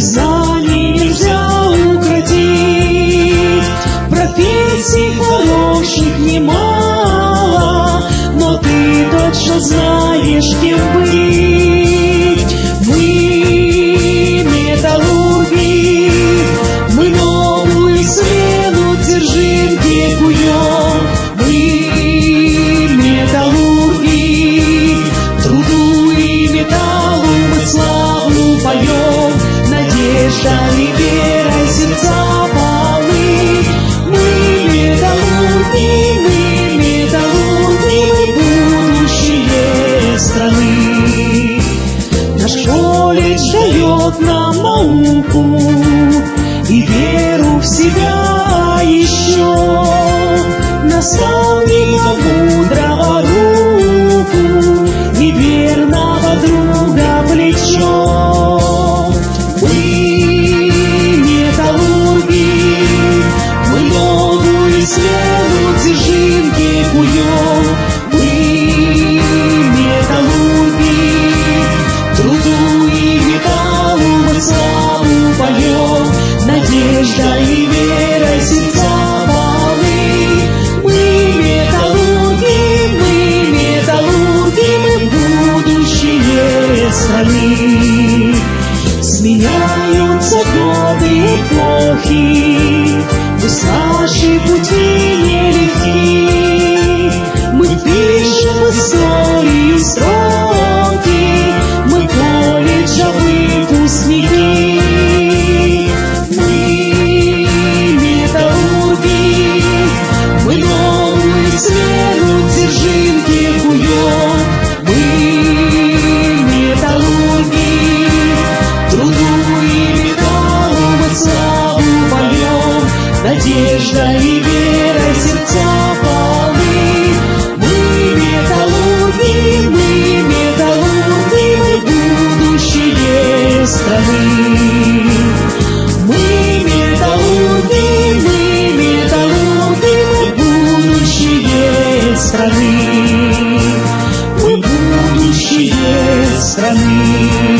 Без знаний нельзя укротить. Профессий хороших немало Но ты точно знаешь, кем быть. Дает нам науку и веру в себя еще. Наставника мудрого Надежда и вера сердца полны. Мы металлурги, мы металлурги, мы будущее страны. Сменяются годы эпохи, Надежда и вера сердца полны. Мы металлурги, мы металлурги, мы будущее страны. Мы металлурги, мы металлурги, мы будущее страны. Мы будущее страны.